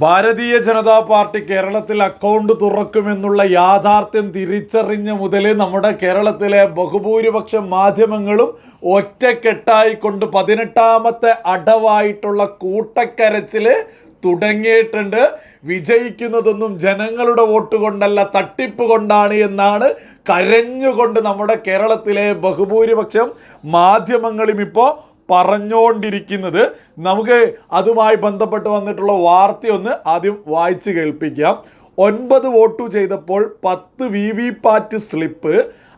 ഭാരതീയ Janata party കേരളത്തിൽ account തുറക്കുമെന്നുള്ള യാഥാർത്ഥ്യം തിരിച്ചറിഞ്ഞ മുതലേ നമ്മുടെ കേരളത്തിലെ ബഹുഭൂരിപക്ഷ മാധ്യമങ്ങളും ഒറ്റക്കെട്ടായിക്കൊണ്ട് പതിനെട്ടാമത്തെ അടവായിട്ടുള്ള കൂട്ടക്കരച്ചിൽ തുടങ്ങിയിട്ടുണ്ട്. വിജയിക്കുന്നതൊന്നും ജനങ്ങളുടെ വോട്ട് കൊണ്ടല്ല തട്ടിപ്പ് കൊണ്ടാണ് എന്നാണ് കരഞ്ഞുകൊണ്ട് നമ്മുടെ കേരളത്തിലെ ബഹുഭൂരിപക്ഷം മാധ്യമങ്ങളും ഇപ്പോൾ പറഞ്ഞുകൊണ്ടിരിക്കുന്നത് നമുക്ക് അതുമായി ബന്ധപ്പെട്ട് വന്നിട്ടുള്ള വാർത്തയൊന്ന് ആദ്യം വായിച്ച് കേൾപ്പിക്കാം. ഒൻപത് വോട്ടു ചെയ്തപ്പോൾ പത്ത് വി വി പാറ്റ് സ്ലിപ്പ്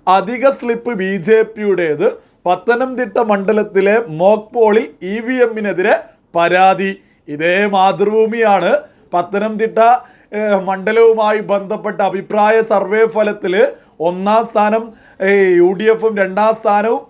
അധിക സ്ലിപ്പ് ബി ജെ പിയുടേത് പത്തനംതിട്ട മണ്ഡലത്തിലെ മോക്ക് പോളിൽ ഇ വി എമ്മിനെതിരെ പരാതി. ഇതേ മാതൃഭൂമിയാണ്. പത്തനംതിട്ട മണ്ഡലവുമായി ബന്ധപ്പെട്ട അഭിപ്രായ സർവേ ഫലത്തിൽ ഒന്നാം സ്ഥാനം യു ഡി എഫും രണ്ടാം സ്ഥാനവും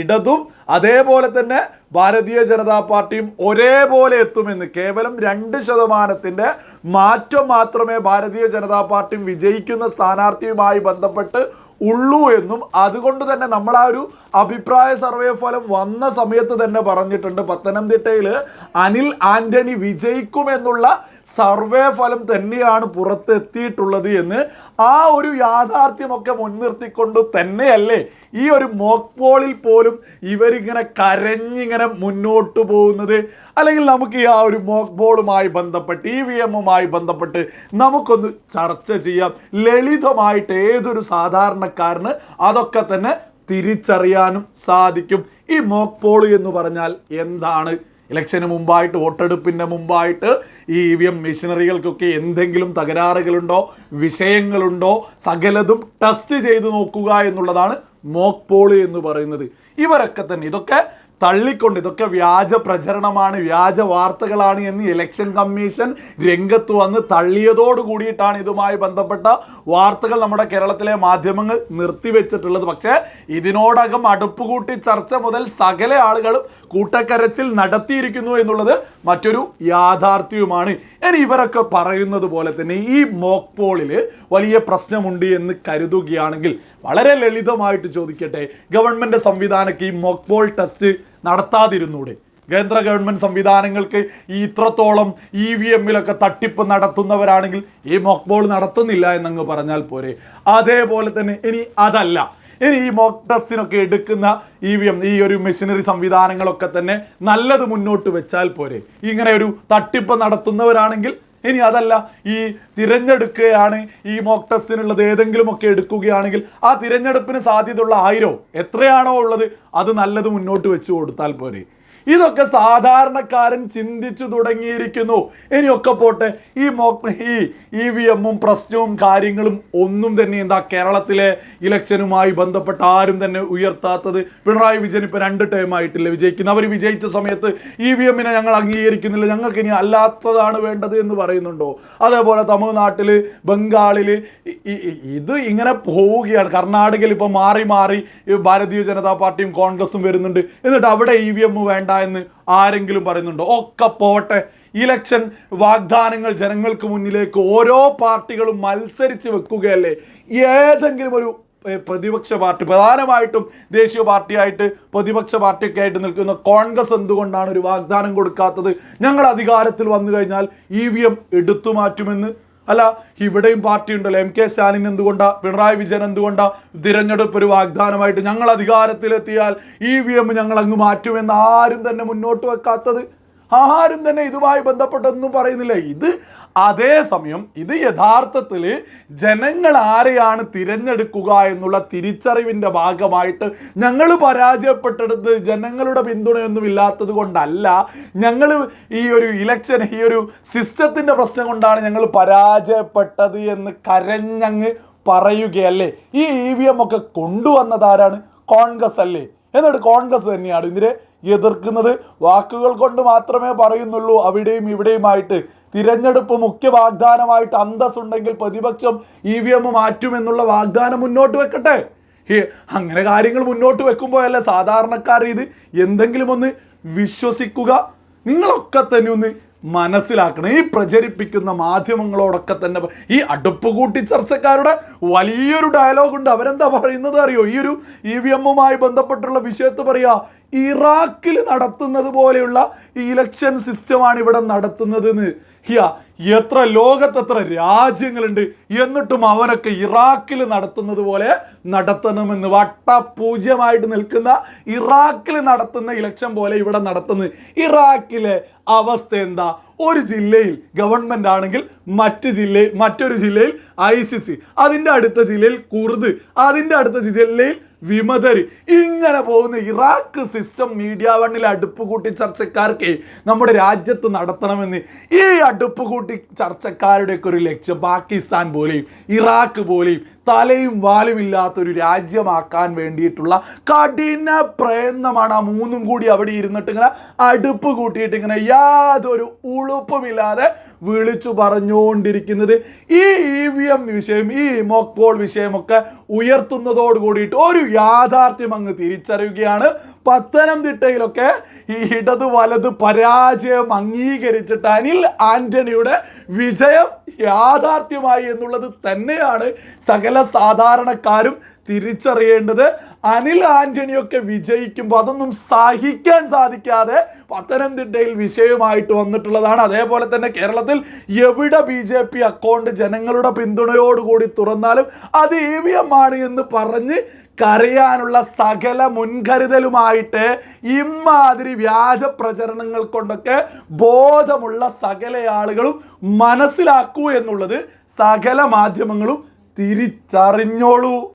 ഇടതും. അതേപോലെ തന്നെ ഭാരതീയ ജനതാ പാർട്ടിയും ഒരേപോലെ എത്തുമെന്ന് കേവലം രണ്ട് ശതമാനത്തിന്റെ മാറ്റം മാത്രമേ ഭാരതീയ ജനതാ പാർട്ടിയും വിജയിക്കുന്ന സ്ഥാനാർത്ഥിയുമായി ബന്ധപ്പെട്ട് ഉള്ളൂ എന്നും അതുകൊണ്ട് തന്നെ നമ്മൾ ആ ഒരു അഭിപ്രായ സർവേ ഫലം വന്ന സമയത്ത് തന്നെ പറഞ്ഞിട്ടുണ്ട്. പത്തനംതിട്ടയിൽ അനിൽ ആന്റണി വിജയിക്കുമെന്നുള്ള സർവേ ഫലം തന്നെയാണ് പുറത്തെത്തിയിട്ടുള്ളത് എന്ന് ആ ഒരു യാഥാർത്ഥ്യമൊക്കെ മുൻനിർത്തിക്കൊണ്ട് തന്നെയല്ലേ ഈ ഒരു മോക്ക് പോളിൽ പോലും ഇവരിങ്ങനെ കരഞ്ഞിങ്ങനെ മുന്നോട്ട് പോകുന്നത്. അല്ലെങ്കിൽ നമുക്ക് ഈ ആ ഒരു മോക്ക് ബോളുമായി ബന്ധപ്പെട്ട് ഇ വി എമ്മുമായി ബന്ധപ്പെട്ട് നമുക്കൊന്ന് ചർച്ച ചെയ്യാം. ലളിതമായിട്ട് ഏതൊരു സാധാരണക്കാരന് അതൊക്കെ തന്നെ തിരിച്ചറിയാനും സാധിക്കും. ഈ മോക്ക് പോൾ എന്ന് പറഞ്ഞാൽ എന്താണ്? ഇലക്ഷന് മുമ്പായിട്ട് വോട്ടെടുപ്പിന്റെ മുമ്പായിട്ട് ഈ ഇ വി എം മെഷീനറികൾക്കൊക്കെ എന്തെങ്കിലും തകരാറുകളുണ്ടോ? വിഷയങ്ങളുണ്ടോ? സകലതും ടെസ്റ്റ് ചെയ്തു നോക്കുക എന്നുള്ളതാണ് മോക്ക് പോൾ എന്ന് പറയുന്നത്. ഇവരൊക്കെ തന്നെ ഇതൊക്കെ തള്ളിക്കൊണ്ട് ഇതൊക്കെ വ്യാജ പ്രചരണമാണ് വ്യാജ വാർത്തകളാണ് എന്ന് ഇലക്ഷൻ കമ്മീഷൻ രംഗത്ത് വന്ന് തള്ളിയതോട് കൂടിയിട്ടാണ് ഇതുമായി ബന്ധപ്പെട്ട വാർത്തകൾ നമ്മുടെ കേരളത്തിലെ മാധ്യമങ്ങൾ നിർത്തിവെച്ചിട്ടുള്ളത്. പക്ഷേ ഇതിനോടകം അടുപ്പ് കൂട്ടി ചർച്ച മുതൽ സകല ആളുകളും കൂട്ടക്കരച്ചിൽ നടത്തിയിരിക്കുന്നു എന്നുള്ളത് മറ്റൊരു യാഥാർത്ഥ്യവുമാണ്. ഇനി ഇവരൊക്കെ പറയുന്നത് പോലെ തന്നെ ഈ മോക്ക് പോളിൽ വലിയ പ്രശ്നമുണ്ട് എന്ന് കരുതുകയാണെങ്കിൽ വളരെ ലളിതമായിട്ട് ചോദിക്കട്ടെ ഗവൺമെന്റ് സംവിധാനക്ക് ഈ മോക്ക് പോൾ ടെസ്റ്റ് നടത്താതിരുന്നൂടെ. കേന്ദ്ര ഗവൺമെന്റ് സംവിധാനങ്ങൾക്ക് ഈ ഇത്രത്തോളം ഇ വി എമ്മിലൊക്കെ തട്ടിപ്പ് നടത്തുന്നവരാണെങ്കിൽ ഈ മോക്ക് ബോൾ നടത്തുന്നില്ല എന്നങ്ങ് പറഞ്ഞാൽ പോരെ. അതേപോലെ തന്നെ ഇനി അതല്ല. ഇനി ഈ മോക്ക് ടെസ്റ്റിനൊക്കെ എടുക്കുന്ന ഇ വി എം ഈ ഒരു മെഷീനറി സംവിധാനങ്ങളൊക്കെ തന്നെ നല്ലത് മുന്നോട്ട് വെച്ചാൽ പോരെ. ഇങ്ങനെ ഒരു തട്ടിപ്പ് നടത്തുന്നവരാണെങ്കിൽ ഇനി അതല്ല ഈ തിരഞ്ഞെടുക്കുകയാണ് ഈ മോക്ക് ടെസ്റ്റിനുള്ളത് ഏതെങ്കിലുമൊക്കെ എടുക്കുകയാണെങ്കിൽ ആ തിരഞ്ഞെടുപ്പിന് സാധ്യതയുള്ള ആയിരോ എത്രയാണോ ഉള്ളത് അത് നല്ലത് മുന്നോട്ട് വെച്ച് കൊടുത്താൽ പോരെ. ഇതൊക്കെ സാധാരണക്കാരൻ ചിന്തിച്ചു തുടങ്ങിയിരിക്കുന്നു. ഇനിയൊക്കെ പോട്ടെ ഈ മോ ഈ ഇ വി എമ്മും പ്രശ്നവും കാര്യങ്ങളും ഒന്നും തന്നെ എന്താ കേരളത്തിലെ ഇലക്ഷനുമായി ബന്ധപ്പെട്ട ആരും തന്നെ ഉയർത്താത്തത് പിണറായി വിജയൻ ഇപ്പോൾ രണ്ട് ടൈം ആയിട്ടില്ല വിജയിക്കുന്നത് അവർ വിജയിച്ച സമയത്ത് ഇ വി എമ്മിനെ ഞങ്ങൾ അംഗീകരിക്കുന്നില്ല. ഞങ്ങൾക്ക് ഇനി അല്ലാത്തതാണ് വേണ്ടത് എന്ന് പറയുന്നുണ്ടോ? അതേപോലെ തമിഴ്നാട്ടിൽ ബംഗാളിൽ ഇത് ഇങ്ങനെ പോവുകയാണ്. കർണാടകയിൽ ഇപ്പോൾ മാറി മാറി ഭാരതീയ ജനതാ പാർട്ടിയും കോൺഗ്രസും വരുന്നുണ്ട്. എന്നിട്ട് അവിടെ ഇ വി എം വേണ്ട എന്ന് ആരെങ്കിലും പറയുന്നുണ്ടോ? ഒക്കെ പോട്ടെ. ഇലക്ഷൻ വാഗ്ദാനങ്ങൾ ജനങ്ങൾക്ക് മുന്നിലേക്ക് ഓരോ പാർട്ടികളും മത്സരിച്ച് വെക്കുകയല്ലേ? ഏതെങ്കിലും ഒരു പ്രതിപക്ഷ പാർട്ടി പ്രധാനമായിട്ടും ദേശീയ പാർട്ടിയായിട്ട് പ്രതിപക്ഷ പാർട്ടിയൊക്കെ ആയിട്ട് നിൽക്കുന്ന കോൺഗ്രസ് എന്തുകൊണ്ടാണ് ഒരു വാഗ്ദാനം കൊടുക്കാത്തത്? ഞങ്ങൾ അധികാരത്തിൽ വന്നു കഴിഞ്ഞാൽ ഇ വി എം എടുത്തു മാറ്റുമെന്ന് അല്ല ഇവിടെയും പാർട്ടി ഉണ്ടല്ലോ എം കെ സ്റ്റാലിൻ എന്തുകൊണ്ടാ പിണറായി വിജയൻ എന്തുകൊണ്ടാ തിരഞ്ഞെടുപ്പ് ഒരു വാഗ്ദാനമായിട്ട് ഞങ്ങൾ അധികാരത്തിലെത്തിയാൽ ഇ വി എം ഞങ്ങൾ അങ്ങ് മാറ്റുമെന്ന് ആരും തന്നെ മുന്നോട്ട് വെക്കാത്തത്? ആരും തന്നെ ഇതുമായി ബന്ധപ്പെട്ടൊന്നും പറയുന്നില്ല? ഇത് അതേസമയം ഇത് യഥാർത്ഥത്തിൽ ജനങ്ങൾ ആരെയാണ് തിരഞ്ഞെടുക്കുക എന്നുള്ള തിരിച്ചറിവിന്റെ ഭാഗമായിട്ട് ഞങ്ങൾ പരാജയപ്പെട്ടെടുത്ത് ജനങ്ങളുടെ പിന്തുണയൊന്നും ഇല്ലാത്തത് കൊണ്ടല്ല ഞങ്ങൾ ഈ ഒരു ഇലക്ഷൻ ഈ ഒരു സിസ്റ്റത്തിന്റെ പ്രശ്നം കൊണ്ടാണ് ഞങ്ങൾ പരാജയപ്പെട്ടത് എന്ന് കരഞ്ഞങ്ങ് പറയുകയല്ലേ? ഈ ഇ വി എം ഒക്കെ കൊണ്ടുവന്നത് കോൺഗ്രസ് അല്ലേ? എന്നിട്ട് കോൺഗ്രസ് തന്നെയാണ്. ഇതിനെ എതിർക്കുന്നത് വാക്കുകൾ കൊണ്ട് മാത്രമേ പറയുന്നുള്ളൂ. അവിടെയും ഇവിടെയുമായിട്ട് തിരഞ്ഞെടുപ്പ് മുഖ്യ വാഗ്ദാനമായിട്ട് അന്തസ് ഉണ്ടെങ്കിൽ പ്രതിപക്ഷം ഇ വി എം മാറ്റുമെന്നുള്ള വാഗ്ദാനം മുന്നോട്ട് വെക്കട്ടെ. അങ്ങനെ കാര്യങ്ങൾ മുന്നോട്ട് വെക്കുമ്പോഴല്ലേ സാധാരണക്കാർ ഇത് എന്തെങ്കിലും ഒന്ന് വിശ്വസിക്കുക. നിങ്ങളൊക്കെ തന്നെ ഒന്ന് മനസ്സിലാക്കണം. ഈ പ്രചരിപ്പിക്കുന്ന മാധ്യമങ്ങളോടൊക്കെ തന്നെ ഈ അടുപ്പ് കൂട്ടി ചർച്ചക്കാരുടെ വലിയൊരു ഡയലോഗ് ഉണ്ട്. അവരെന്താ പറയുന്നത് അറിയോ? ഈ ഒരു ഇ വി എമ്മുമായി ബന്ധപ്പെട്ടുള്ള വിഷയത്ത് പറയുക ഇറാഖിൽ നടത്തുന്നത് പോലെയുള്ള ഇലക്ഷൻ സിസ്റ്റമാണ് ഇവിടെ നടത്തുന്നതെന്ന്. ഹിയ എത്ര ലോകത്ത് എത്ര രാജ്യങ്ങളുണ്ട് എന്നിട്ടും അവനൊക്കെ ഇറാഖിൽ നടത്തുന്നത് പോലെ നടത്തണമെന്ന് വട്ടപൂജ്യമായിട്ട് നിൽക്കുന്ന ഇറാഖിൽ നടത്തുന്ന ഇലക്ഷൻ പോലെ ഇവിടെ നടത്തുന്നത്. ഇറാഖിലെ അവസ്ഥ എന്താ? ഒരു ജില്ലയിൽ ഗവൺമെന്റ് ആണെങ്കിൽ മറ്റ് ജില്ലയിൽ മറ്റൊരു ജില്ലയിൽ ഐ സി സി അതിന്റെ അടുത്ത ജില്ലയിൽ കുർദ് അതിന്റെ അടുത്ത ജില്ലയിൽ വിമതര് ഇങ്ങനെ പോകുന്ന ഇറാഖ് സിസ്റ്റം മീഡിയ വണ്ണിലെ അടുപ്പ് കൂട്ടി ചർച്ചക്കാർക്ക് നമ്മുടെ രാജ്യത്ത് നടത്തണമെന്ന് ഈ അടുപ്പ് കൂട്ടി ചർച്ചക്കാരുടെയൊക്കെ ഒരു ലക്ഷ്യം പാകിസ്ഥാൻ പോലെയും ഇറാഖ് പോലെയും തലയും വാലും ഇല്ലാത്തൊരു രാജ്യമാക്കാൻ വേണ്ടിയിട്ടുള്ള കഠിന പ്രയത്നമാണ് ആ മൂന്നും കൂടി അവിടെ ഇരുന്നിട്ട് ഇങ്ങനെ അടുപ്പ് കൂട്ടിയിട്ട് ഇങ്ങനെ യാതൊരു ഉളുപ്പുമില്ലാതെ വിളിച്ചു പറഞ്ഞുകൊണ്ടിരിക്കുന്നത്. ഈ ഇ വി എം വിഷയം ഈ മോക്ക് പോൾ വിഷയമൊക്കെ ഉയർത്തുന്നതോട് കൂടിയിട്ട് ഒരു യാഥാർത്ഥ്യം അങ്ങ് തിരിച്ചറിയുകയാണ്. പത്തനംതിട്ടയിലൊക്കെ ഈ ഇടത് വലത് പരാജയം അംഗീകരിച്ചിട്ട് അനിൽ ആന്റണിയുടെ വിജയം യാഥാർത്ഥ്യമായി എന്നുള്ളത് തന്നെയാണ് സകല സാധാരണക്കാരും തിരിച്ചറിയേണ്ടത് അനിൽ ആന്റണിയൊക്കെ വിജയിക്കുമ്പോൾ അതൊന്നും സഹിക്കാൻ സാധിക്കാതെ പത്തനംതിട്ടയിൽ വിഷയമായിട്ട് വന്നിട്ടുള്ളതാണ്. അതേപോലെ തന്നെ കേരളത്തിൽ എവിടെ ബി ജെ പി അക്കൗണ്ട് ജനങ്ങളുടെ പിന്തുണയോടുകൂടി തുറന്നാലും അത് ഇ വി എം ആണ് എന്ന് പറഞ്ഞ് കരയാനുള്ള സകല മുൻകരുതലുമായിട്ട് ഇമാതിരി വ്യാജ പ്രചരണങ്ങൾ കൊണ്ടൊക്കെ ബോധമുള്ള സകല ആളുകളും മനസ്സിലാക്കൂ എന്നുള്ളത് സകല മാധ്യമങ്ങളും തിരിച്ചറിഞ്ഞോളൂ.